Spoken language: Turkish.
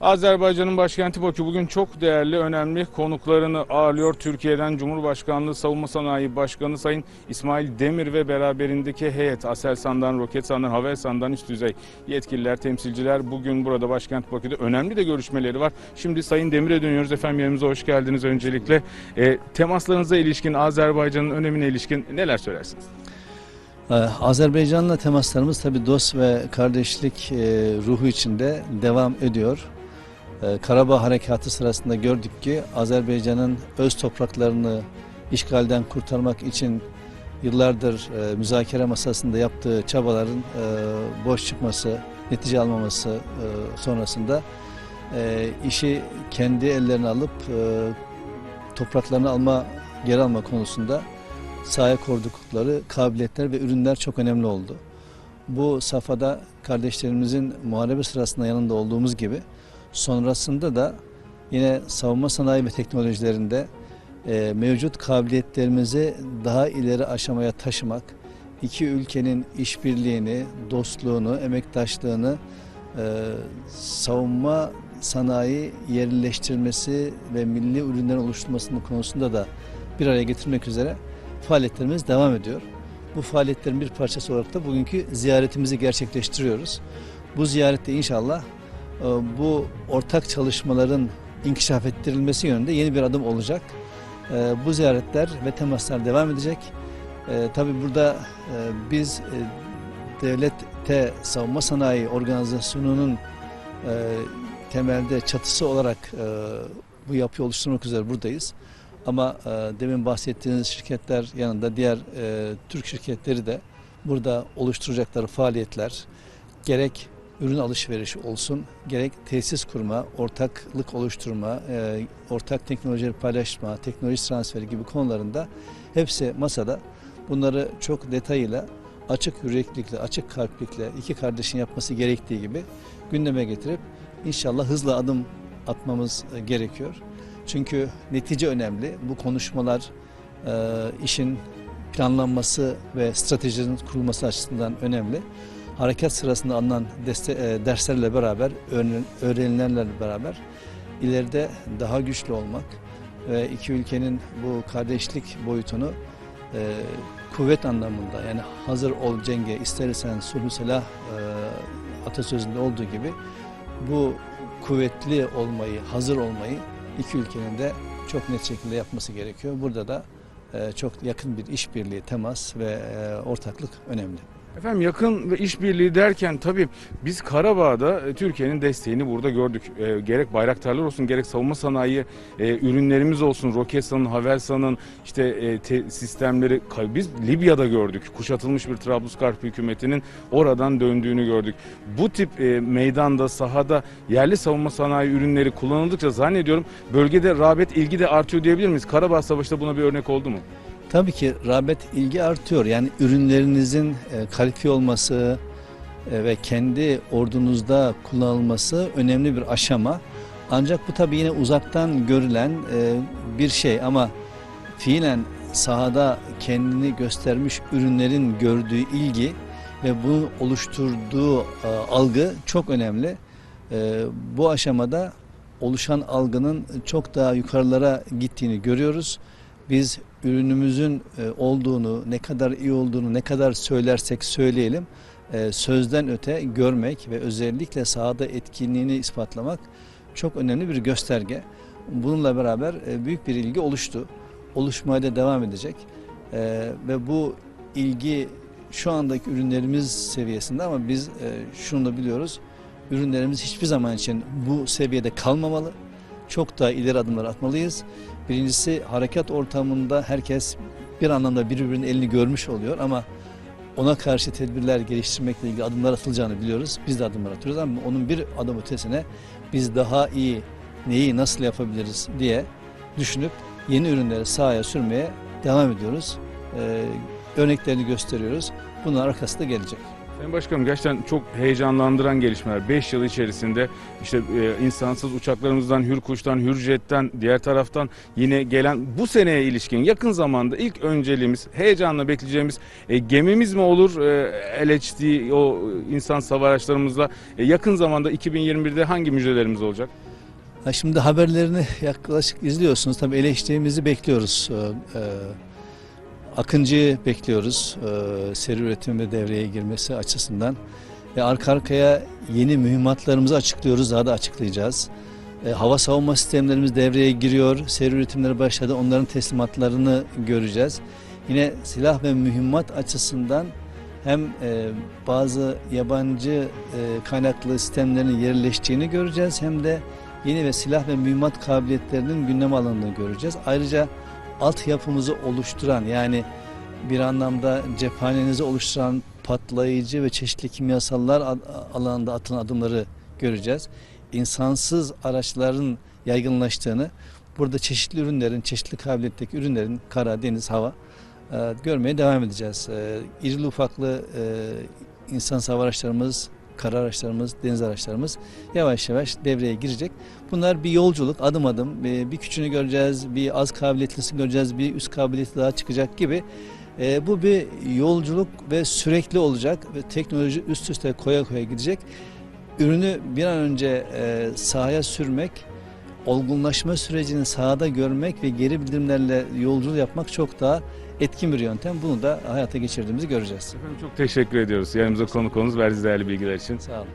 Azerbaycan'ın başkenti Bakü bugün çok değerli, önemli konuklarını ağırlıyor. Türkiye'den Cumhurbaşkanlığı Savunma Sanayi Başkanı Sayın İsmail Demir ve beraberindeki heyet Aselsan'dan, Roketsan'dan, Havelsan'dan üst düzey yetkililer, temsilciler bugün burada başkent Bakü'de önemli de görüşmeleri var. Şimdi Sayın Demir'e dönüyoruz. Efendim yanımıza hoş geldiniz öncelikle. E, temaslarınıza ilişkin, Azerbaycan'ın önemine ilişkin neler söylersiniz? Ee, Azerbaycan'la temaslarımız tabi dost ve kardeşlik e, ruhu içinde devam ediyor. Ee, Karabağ Harekatı sırasında gördük ki Azerbaycan'ın öz topraklarını işgalden kurtarmak için yıllardır e, müzakere masasında yaptığı çabaların e, boş çıkması, netice almaması e, sonrasında e, işi kendi ellerine alıp e, topraklarını alma, geri alma konusunda sahaya kordukları kabiliyetler ve ürünler çok önemli oldu. Bu safhada kardeşlerimizin muharebe sırasında yanında olduğumuz gibi sonrasında da yine savunma sanayi ve teknolojilerinde e, mevcut kabiliyetlerimizi daha ileri aşamaya taşımak, iki ülkenin işbirliğini, dostluğunu, emektaşlığını e, savunma sanayi yerleştirmesi ve milli ürünlerin oluşturmasının konusunda da bir araya getirmek üzere faaliyetlerimiz devam ediyor. Bu faaliyetlerin bir parçası olarak da bugünkü ziyaretimizi gerçekleştiriyoruz. Bu ziyarette inşallah bu ortak çalışmaların inkişaf ettirilmesi yönünde yeni bir adım olacak. E, Bu ziyaretler ve temaslar devam edecek. E, Tabii burada e, biz e, devlette savunma sanayi organizasyonunun e, temelde çatısı olarak bu yapıyı oluşturmak üzere buradayız. Ama demin bahsettiğiniz şirketler yanında diğer Türk şirketleri de burada oluşturacakları faaliyetler gerek ürün alışverişi olsun, gerek tesis kurma, ortaklık oluşturma, e, ortak teknolojileri paylaşma, teknoloji transferi gibi konularında hepsi masada. Bunları çok detayıyla, açık yüreklilikle, açık kalplikle iki kardeşin yapması gerektiği gibi gündeme getirip inşallah hızla adım atmamız e, gerekiyor. Çünkü netice önemli. Bu konuşmalar e, işin planlanması ve stratejinin kurulması açısından önemli. Harekat sırasında alınan deste, e, derslerle beraber, öğren- öğrenilenlerle beraber ileride daha güçlü olmak ve iki ülkenin bu kardeşlik boyutunu e, kuvvet anlamında yani hazır ol cenge istersen sulhu selah e, atasözünde olduğu gibi bu kuvvetli olmayı, hazır olmayı iki ülkenin de çok net şekilde yapması gerekiyor. Burada da e, çok yakın bir işbirliği, temas ve e, ortaklık önemli. Efendim yakın ve işbirliği derken tabii biz Karabağ'da e, Türkiye'nin desteğini burada gördük. E, gerek bayraktarlar olsun gerek savunma sanayi e, ürünlerimiz olsun. Roketsan'ın, Havelsan'ın işte e, te- sistemleri biz Libya'da gördük. Kuşatılmış bir Trablusgarp hükümetinin oradan döndüğünü gördük. Bu tip e, meydanda, sahada yerli savunma sanayi ürünleri kullanıldıkça zannediyorum bölgede rağbet, ilgi de artıyor diyebilir miyiz? Karabağ Savaşı'nda buna bir örnek oldu mu? Tabii ki rağbet, ilgi artıyor. Yani ürünlerinizin e, kalifiye olması e, ve kendi ordunuzda kullanılması önemli bir aşama. Ancak bu tabii yine uzaktan görülen e, bir şey ama fiilen sahada kendini göstermiş ürünlerin gördüğü ilgi ve bunu oluşturduğu algı çok önemli. Bu aşamada oluşan algının çok daha yukarılara gittiğini görüyoruz. Biz ürünümüzün e, olduğunu, ne kadar iyi olduğunu ne kadar söylersek söyleyelim e, sözden öte görmek ve özellikle sahada etkinliğini ispatlamak çok önemli bir gösterge. Bununla beraber e, büyük bir ilgi oluştu. Oluşmaya da devam edecek. Ve bu ilgi şu andaki ürünlerimiz seviyesinde ama biz şunu da biliyoruz. Ürünlerimiz hiçbir zaman için bu seviyede kalmamalı. Çok daha ileri adımlar atmalıyız. Birincisi harekat ortamında herkes bir anlamda birbirinin elini görmüş oluyor ama ona karşı tedbirler geliştirmekle ilgili adımlar atılacağını biliyoruz. Biz de adımlar atıyoruz ama onun bir adım ötesine biz daha iyi neyi nasıl yapabiliriz diye düşünüp yeni ürünleri sahaya sürmeye devam ediyoruz. Ee, örneklerini gösteriyoruz. Bunun arkası da gelecek. Sayın Başkanım gerçekten çok heyecanlandıran gelişmeler. 5 yıl içerisinde işte e, insansız uçaklarımızdan, Hürkuş'tan, Hürjet'ten, diğer taraftan yine gelen bu seneye ilişkin yakın zamanda ilk önceliğimiz, heyecanla bekleyeceğimiz e, gemimiz mi olur? E, LHD o insan hava araçlarımızla e, yakın zamanda 2021'de hangi müjdelerimiz olacak? Ha, şimdi haberlerini yaklaşık izliyorsunuz. Tabii eleştirimizi bekliyoruz. Ee, e, Akıncı'yı bekliyoruz. Ee, seri üretim ve devreye girmesi açısından. Ve arka arkaya yeni mühimmatlarımızı açıklıyoruz. Daha da açıklayacağız. Ee, hava savunma sistemlerimiz devreye giriyor. Seri üretimleri başladı. Onların teslimatlarını göreceğiz. Yine silah ve mühimmat açısından hem e, bazı yabancı e, kaynaklı sistemlerin yerleştiğini göreceğiz hem de yeni ve silah ve mühimmat kabiliyetlerinin gündeme alındığını göreceğiz. Ayrıca altyapımızı oluşturan yani bir anlamda cephanenizi oluşturan patlayıcı ve çeşitli kimyasallar al- alanında atılan adımları göreceğiz. İnsansız araçların yaygınlaştığını, burada çeşitli ürünlerin, çeşitli kabiliyetteki ürünlerin kara, deniz, hava e, görmeye devam edeceğiz. E, irili ufaklı e, insan hava araçlarımız, kara araçlarımız, deniz araçlarımız yavaş yavaş devreye girecek. Bunlar bir yolculuk adım adım e, bir küçüğünü göreceğiz, bir az kabiliyetlisini göreceğiz, bir üst kabiliyeti daha çıkacak gibi. E, bu bir yolculuk ve sürekli olacak ve teknoloji üst üste koya koya gidecek. Ürünü bir an önce e, sahaya sürmek, olgunlaşma sürecini sahada görmek ve geri bildirimlerle yolculuk yapmak çok daha etkin bir yöntem. Bunu da hayata geçirdiğimizi göreceğiz. Efendim çok teşekkür ediyoruz. Yanımıza konuk olunuz verdiğiniz değerli bilgiler için. Sağ olun.